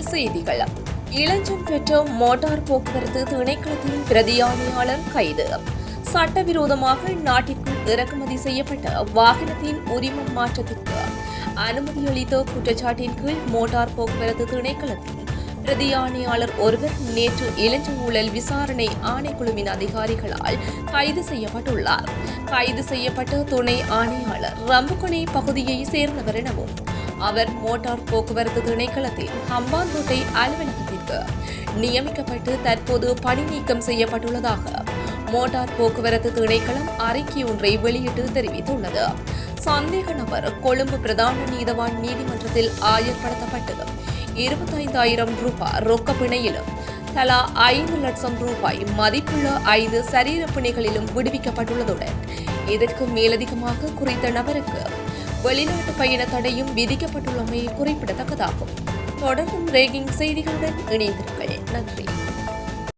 செய்திகள் இளஞ்சம் பெற்ற மோட்டார் போக்குவரத்து திணைக்களத்தின் பிரதியாணையாளர் கைது. சட்டவிரோதமாக நாட்டிற்குள் இறக்குமதி செய்யப்பட்ட வாகனத்தின் உரிமம் மாற்றத்திற்கு அனுமதி அளித்த குற்றச்சாட்டின் கீழ் மோட்டார் போக்குவரத்து திணைக்களத்தின் பிரதியாணையாளர் ஒருவர் நேற்று இளஞ்ச ஊழல் விசாரணை ஆணைக்குழுவின் அதிகாரிகளால் கைது செய்யப்பட்டுள்ளார். கைது செய்யப்பட்ட துணை ஆணையாளர் ரம்புகொனை பகுதியை சேர்ந்தவர் எனவும் அவர் மோட்டார் போக்குவரத்து திணைக்களத்தில் ஹம்பாந்தோட்டை அலுவலகத்திற்கு நியமிக்கப்பட்டு தற்போது பணி நீக்கம் செய்யப்பட்டுள்ளதாக மோட்டார் போக்குவரத்து திணைக்களம் அறிக்கை ஒன்றை வெளியிட்டு தெரிவித்துள்ளது. சந்தேக நபர் கொழும்பு பிரதான நீதவான் நீதிமன்றத்தில் ஆஜர்படுத்தப்பட்டது இருபத்தைந்தாயிரம் ரூபாய் ரொக்க பிணையிலும் தலா ஐந்து லட்சம் ரூபாய் மதிப்புள்ள ஐந்து சரீர பிணைகளிலும் விடுவிக்கப்பட்டுள்ளதுடன் இதற்கு மேலதிகமாக குறித்த நபருக்கு வெளிநாட்டு பயண தடையும் விதிக்கப்பட்டுள்ளமை குறிப்பிடத்தக்கதாகும். தொடர்ந்தும் ரேகிங் செய்திகளுடன் இணைந்திருங்கள். நன்றி.